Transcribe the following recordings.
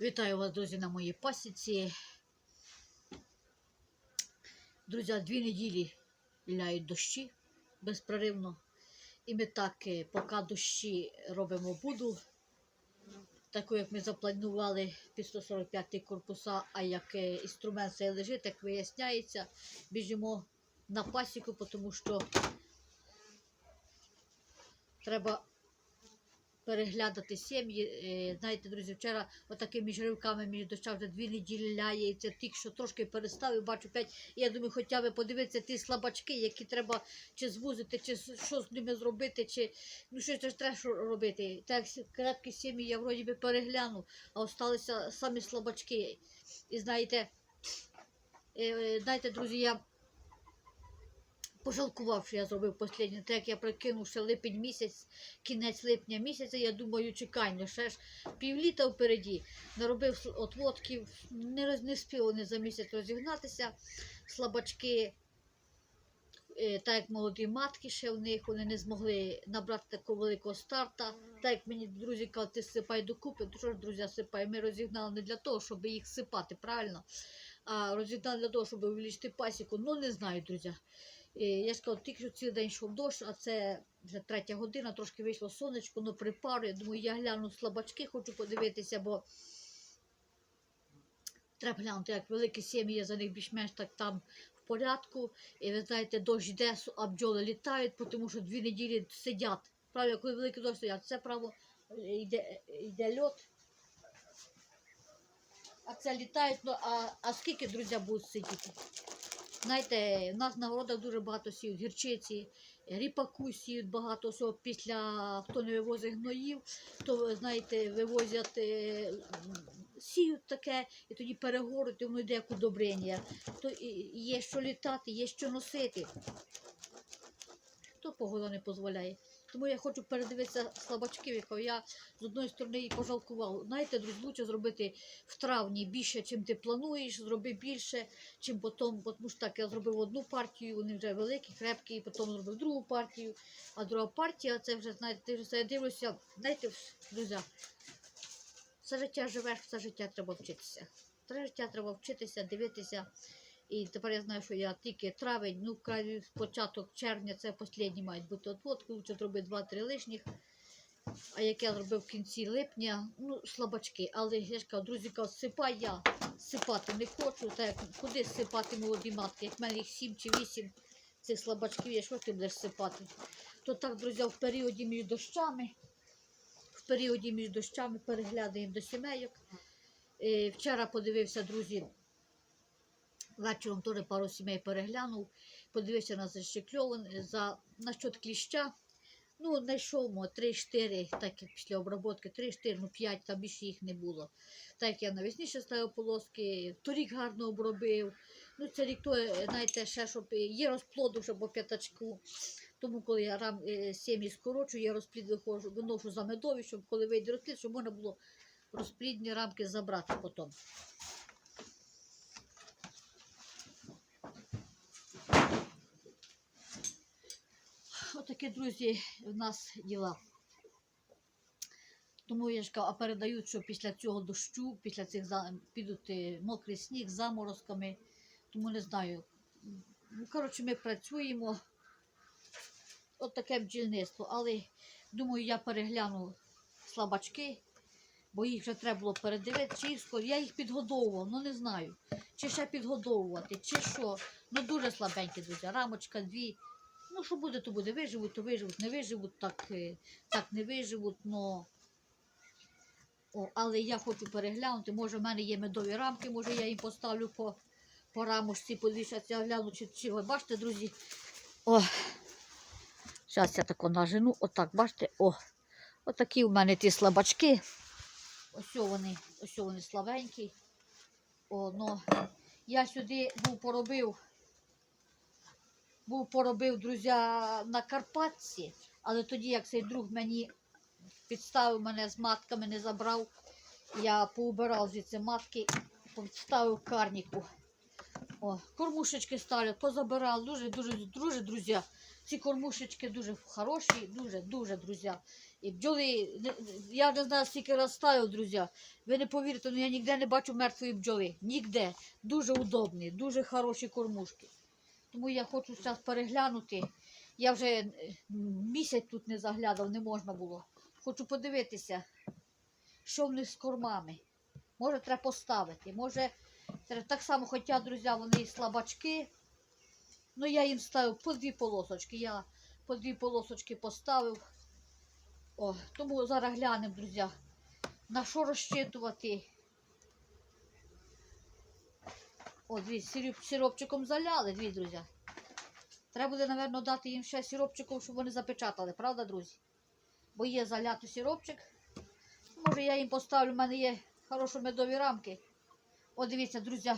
Вітаю вас, друзі, на моїй пасіці. Друзі, дві неділі ляють дощі безперервно. І ми так, е, поки дощі робимо буду, таку, як ми запланували під 145 корпуса, а як е, інструмент цей лежить, як виясняється, біжимо на пасіку, тому що треба переглядати сім'ї. Е, Знаєте, друзі, вчора отакими жривками між доща вже дві неділі ляє, і це тільки що трошки перестав і бачу п'ять. І я думаю, хоча б подивитися ті слабачки, які треба чи звузити, чи що з ними зробити, чи ну що ж треба робити. Так крепкі сім'ї я вроді би переглянув, а осталися самі слабачки. І знаєте, е, знаєте, друзі, я пожалкував, що я зробив останнє. Так як я прикинув ще липень місяць, кінець липня місяця, я думаю, чекай, ну ще ж півліта впереді. Наробив отводків, не, не спів вони за місяць розігнатися. Слабачки, е, так як молоді матки ще в них, вони не змогли набрати такого великого старта. Так як мені друзі кажуть, ти сипай докупи, то що ж, друзі, сипай. Ми розігнали не для того, щоб їх сипати, правильно? А розігнали для того, щоб увеличити пасіку. Ну, не знаю, друзі. Я кажу, тільки що цілий день йшов дощ, а це вже третя година, трошки вийшло сонечко, ну припару. Я думаю, я гляну слабачки, хочу подивитися, бо треба глянути, як великі сім'ї, я за них більш-менш так там в порядку. І ви знаєте, дощ йде, а бджоли літають, тому що дві неділі сидять. Правда, коли великий дощ стоять, це право е, йде, йде льот. А це літають, ну а, а скільки друзі будуть сидіти? Знаєте, в нас на городах дуже багато сіють гірчиці, ріпаку сіють багато всього після хто не вивозить гноїв, то знаєте, вивозять, е, сіють таке, і тоді перегорить, і воно йде як удобрення. То є що літати, є що носити. То погода не дозволяє. Тому я хочу передивитися слабачків, якого я з одної сторони і пожалкував. Знаєте, друзі, лучше зробити в травні більше, чим ти плануєш, зроби більше, чим потім, тому що так я зробив одну партію, вони вже великі, крепкі, потім зробив другу партію, а друга партія це вже, знаєте, я дивлюся, знаєте, друзі, все життя живеш, все життя треба вчитися. Все життя треба вчитися, дивитися. І тепер я знаю, що я тільки травень, ну, край початок червня, це останні мають бути отводки, лучше зробити два-три лишніх. А як я зробив в кінці липня, ну, слабачки. Але я ж кажу, друзі, кажуть, сипай я сипати не хочу. Так як куди сипати молоді матки? Як в мене їх сім чи вісім цих слабачків є, що ти будеш сипати? То так, друзі, в періоді між дощами, в періоді між дощами переглядаємо до сімейок. Е, Вчора подивився, друзі, вечором теж пару сімей переглянув, подивився на защекльован, за насчет кліща. Ну, знайшов мо 3-4, так як після обробки, 3-4, ну 5, там більше їх не було. Так як я навесні ще ставив полоски, торік гарно обробив. Ну, це рік то, е, знаєте, ще щоб е, є розплоду вже по п'ятачку. Тому, коли я рам, е, сім'ї скорочую, я розплід виходжу, виношу за медові, щоб коли вийде розплід, щоб можна було розплідні рамки забрати потім. Отакі, друзі, в нас діла. Тому я ж кажу, а передають, що після цього дощу, після цих підуть е, мокрий сніг заморозками. Тому не знаю. Ну, коротше, ми працюємо. От таке бджільництво. Але думаю, я перегляну слабачки, бо їх вже треба було передивити. Чи. Я їх підгодовував, ну не знаю. Чи ще підгодовувати, чи що. Ну дуже слабенькі, друзі. Рамочка, дві. Ну, що буде, то буде. Виживуть, то виживуть, не виживуть, так, е, так не виживуть, но. О, але я хочу переглянути. Може, в мене є медові рамки, може я їм поставлю по, по рамочці, подивіться, гляну, чи, чи ви бачите, друзі. О, зараз я тако нажену. Отак, бачите, о. Отакі у мене ті слабачки. Ось вони, ось вони слабенькі. О, ну, я сюди був поробив був поробив друзі на Карпатці, але тоді, як цей друг мені підставив мене з матками, не забрав, я поубирав звідси матки, підставив карніку. О, кормушечки стали, позабирав, дуже, дуже, друзі. ці кормушечки дуже хороші, дуже, дуже, друзі. І бджоли, я не знаю, скільки раз ставив, друзі. Ви не повірите, але я ніде не бачу мертвої бджоли. Ніде. Дуже удобні, дуже хороші кормушки. Тому я хочу зараз переглянути. Я вже е, місяць тут не заглядав, не можна було. Хочу подивитися, що в них з кормами. Може, треба поставити. Може, треба- так само, хоча, друзі, вони слабачки. Ну, я їм ставив по дві полосочки. Я по дві полосочки поставив. О, тому зараз глянемо, друзі, на що розчитувати. О, дивіться, сиропчиком заляли, дві, друзі. Треба буде, напевно, дати їм ще сиропчиком, щоб вони запечатали, правда, друзі? Бо є залятий сиропчик. Може, я їм поставлю, в мене є хороші медові рамки. О, дивіться, друзі,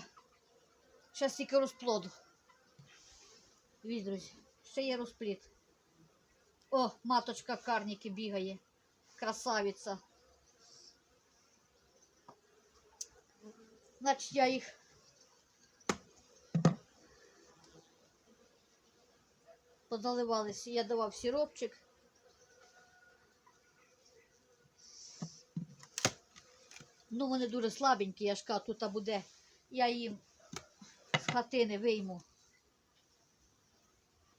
ще стільки розплоду. Дивіться, друзі, ще є розплід. О, маточка карніки бігає. Красавиця. Значить, я їх подаливалися. Я давав сиропчик. Ну, вони дуже слабенькі, я ж кажу, тут буде. Я їм з хатини вийму.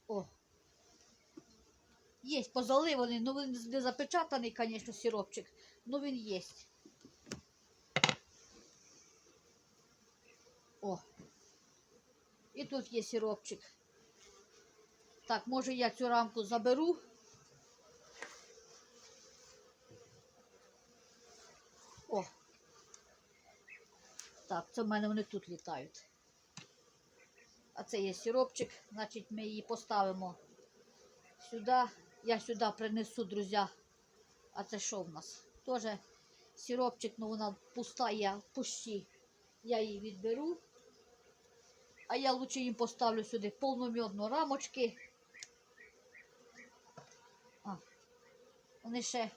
О. Є позаливаний, ну він не запечатаний, звісно, сиропчик, ну він є. О. І тут є сиропчик. Так, може я цю рамку заберу. О. Так, це в мене вони тут літають. А це є сиропчик, значить ми її поставимо сюди. Я сюди принесу, друзі. А це що в нас? Теж сиропчик, ну вона пуста, я пущі. Я її відберу. А я лучше їм поставлю сюди повномьодну рамочки. Вони ще.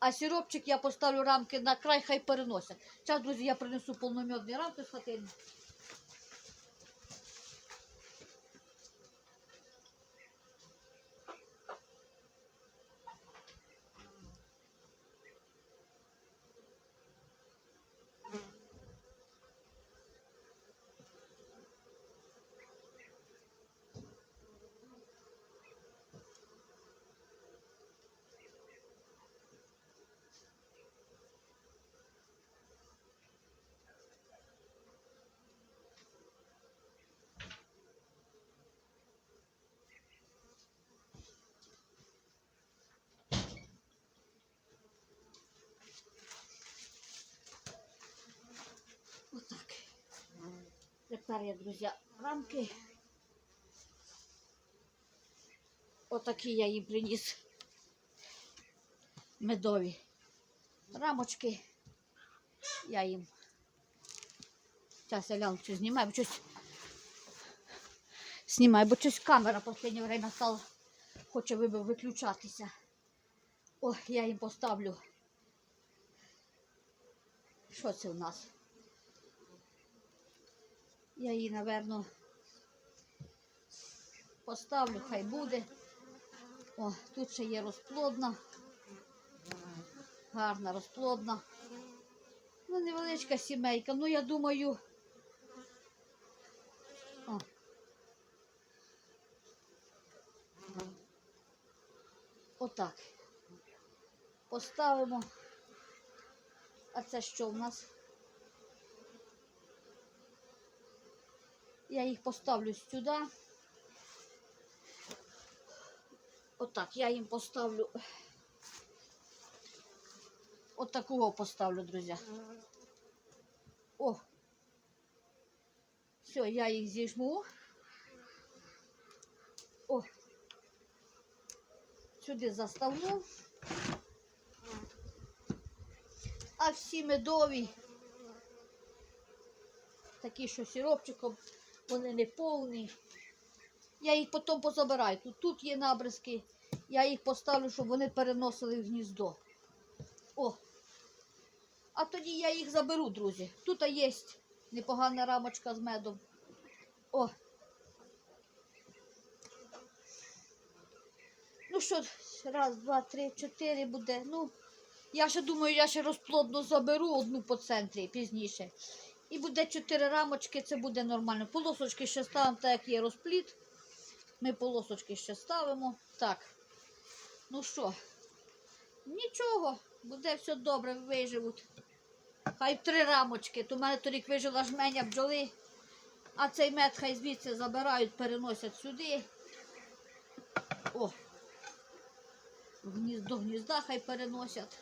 А сиропчик я поставлю рамки на край, хай переносять. Зараз, друзі, я принесу повномьодні рамки з хатини. Тепер я, друзі, рамки. Отакі я їм приніс. Медові рамочки. Я їм. Зараз я що знімаю, бо щось. Знімаю, бо щось камера в останнє время стала. Хоче вибив виключатися. О, я їм поставлю. Що це у нас? Я її, напевно, поставлю, хай буде. О, тут ще є розплодна. Гарна розплодна. Ну, невеличка сімейка. Ну, я думаю. О. Отак. Поставимо. А це що в нас? Я їх поставлю сюди. Отак, я їм поставлю. От такого поставлю, друзі. О. Все, я їх зіжму. О. Сюди заставлю. А всі медові, такі, що сиропчиком, вони не повні. Я їх потім позабираю. Тут, тут є набризки. Я їх поставлю, щоб вони переносили в гніздо. О. А тоді я їх заберу, друзі. Тут є непогана рамочка з медом. О. Ну що, раз, два, три, чотири буде. Ну, я ще думаю, я ще розплодно заберу одну по центрі пізніше. І буде чотири рамочки, це буде нормально. Полосочки ще ставимо, так як є розпліт. Ми полосочки ще ставимо. Так. Ну що, нічого, буде все добре, виживуть. Хай три рамочки. То в мене торік вижила жменя бджоли, а цей мед хай звідси забирають, переносять сюди. О, до гнізда хай переносять.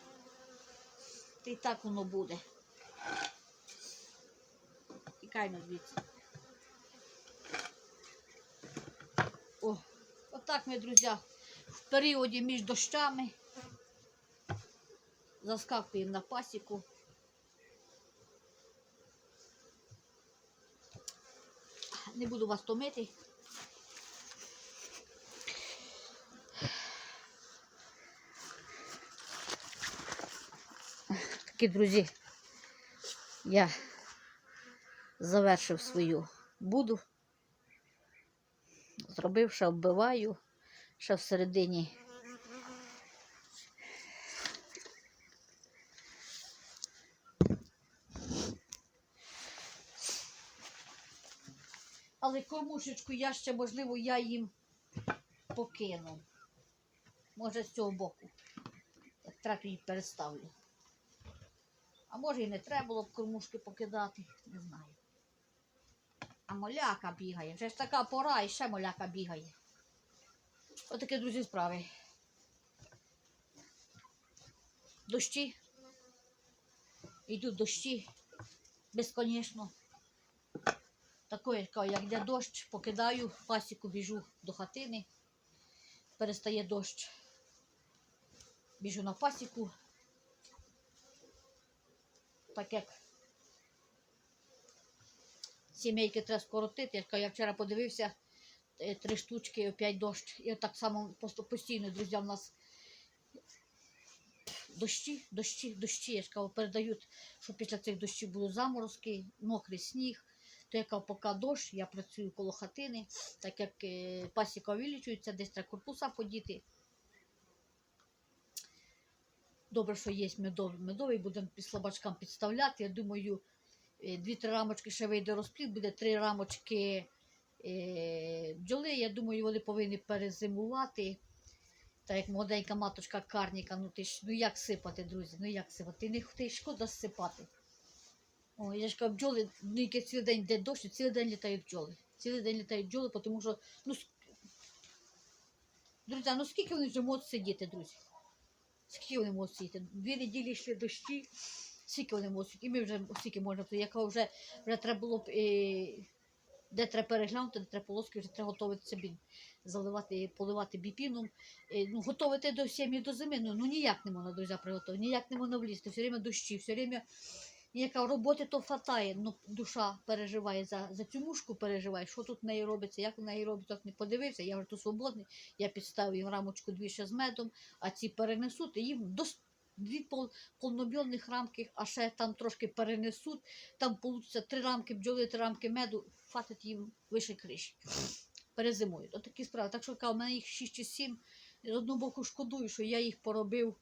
Й так воно буде. Тікайно звідси. О, отак ми, друзі, в періоді між дощами заскакуємо на пасіку. Не буду вас томити. Такі, друзі, я завершив свою буду. Зробив, ще оббиваю, ще всередині. Але кормушечку я ще, можливо, я їм покину. Може, з цього боку. Як треба, переставлю. А може і не треба було б кормушки покидати, моляка бігає. Вже ж така пора і ще моляка бігає. Отакі, друзі, справи. Дощі. Йдуть дощі. Безконечно. Такої, як йде дощ, покидаю, пасіку біжу до хатини. Перестає дощ. Біжу на пасіку. Так як сімейки треба скоротити. Я вчора подивився е, три штучки, опять дощ. І так само постійно, друзі, в нас дощі, дощі, дощі. Я ж кажу, передають, що після цих дощів будуть заморозки, мокрий сніг. То я кажу, поки дощ, я працюю коло хатини, так як е, пасіка увеличується, десь треба корпуса подіти. Добре, що є медовий. Медовий будемо слабачкам підставляти. Я думаю, дві-три рамочки ще вийде розплід, буде три рамочки е, бджоли. Я думаю, вони повинні перезимувати. Так як молоденька маточка карніка, ну ти ж ну як сипати, друзі? Ну як сипати? Не ти шкода сипати. О, я ж кажу, бджоли, ну яке цілий день йде дощ, цілий день літають бджоли. Цілий день літають бджоли, тому що, ну, друзі, ну скільки вони вже можуть сидіти, друзі? Скільки вони можуть сидіти? Дві неділі йшли дощі, скільки вони можуть? І ми вже скільки можна, яка вже, вже треба було б, е, де треба переглянути, де треба полоски, вже треба готувати собі, заливати, поливати біпіном. Е, ну, готувати до сім'ї до зими, ну, ну ніяк не можна, друзі, приготувати, ніяк не можна влізти, все время дощі, все время ніяка роботи то хватає, ну душа переживає за, за цю мушку, переживає, що тут в неї робиться, як в неї робиться, так не подивився, я вже тут свободний, я підставив їм рамочку дві з медом, а ці перенесуть, і їм до дві пол, повнобйомних рамки, а ще там трошки перенесуть, там получиться три рамки бджоли, три рамки меду, хватить їм вище криші. Перезимують. Отакі справи. Так що кажу, у мене їх 6 чи 7. З одного боку шкодую, що я їх поробив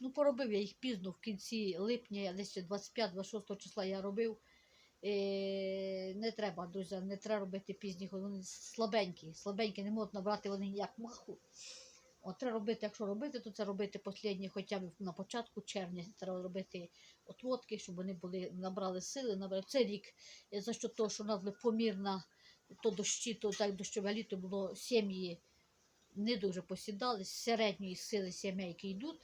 Ну, поробив я їх пізно, в кінці липня, десь 25-26 числа я робив. Е, не треба, друзі, не треба робити пізніх, вони слабенькі, слабенькі, не можуть набрати вони ніяк маху. От треба робити, якщо робити, то це робити останні хоча б на початку червня. Треба робити отводки, щоб вони були, набрали сили. Набрали. Це рік, е, за що того, що у нас помірна, то дощі, то так дощове літо було сім'ї не дуже посідали, з середньої сили сімейки йдуть.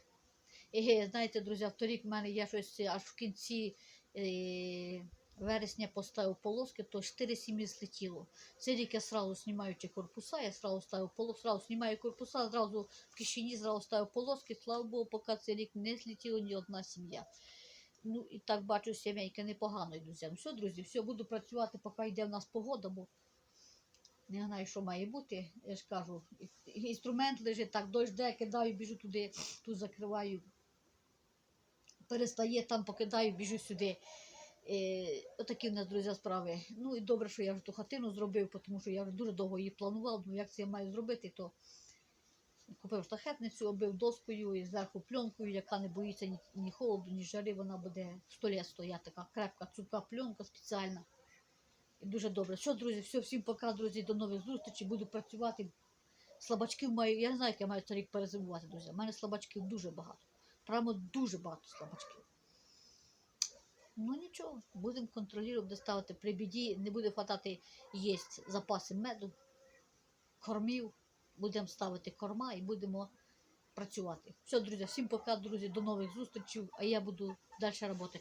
І, знаєте, друзі, вторік в мене я щось аж в кінці е, вересня поставив полоски, то 4 сім'ї злетіло. Це рік я сразу знімаючи корпуса, я сразу ставив полоски, сразу знімаю корпуса, зразу в кишені зразу ставив полоски, слава Богу, поки цей рік не злетіло ні одна сім'я. Ну і так бачу, сімейки непогано йдуть. Ну, Все, друзі, все, буду працювати, поки йде в нас погода, бо не знаю, що має бути. Я ж кажу, інструмент лежить, так, дощ де, кидаю, біжу туди, тут закриваю перестає, там покидаю, біжу сюди. Е, отакі в нас, друзі, справи. Ну і добре, що я вже ту хатину зробив, тому що я вже дуже довго її планував. Ну як це я маю зробити, то Купив штахетницю, оббив доскою і зверху пленкою, яка не боїться ні, ні холоду, ні жари, вона буде в столі стояти, така крепка, цупка пленка спеціальна. І дуже добре. Що, друзі, все, всім пока, друзі, до нових зустрічей. Буду працювати. Слабачків маю, я не знаю, як я маю цей рік перезимувати, друзі. У мене слабачків дуже багато. Прямо дуже багато слабачків. Ну нічого, будемо контролювати, буде ставити при біді, не буде хватати їсть запаси меду, кормів. Будемо ставити корма і будемо працювати. Все, друзі, всім пока, друзі, до нових зустрічей, а я буду далі працювати.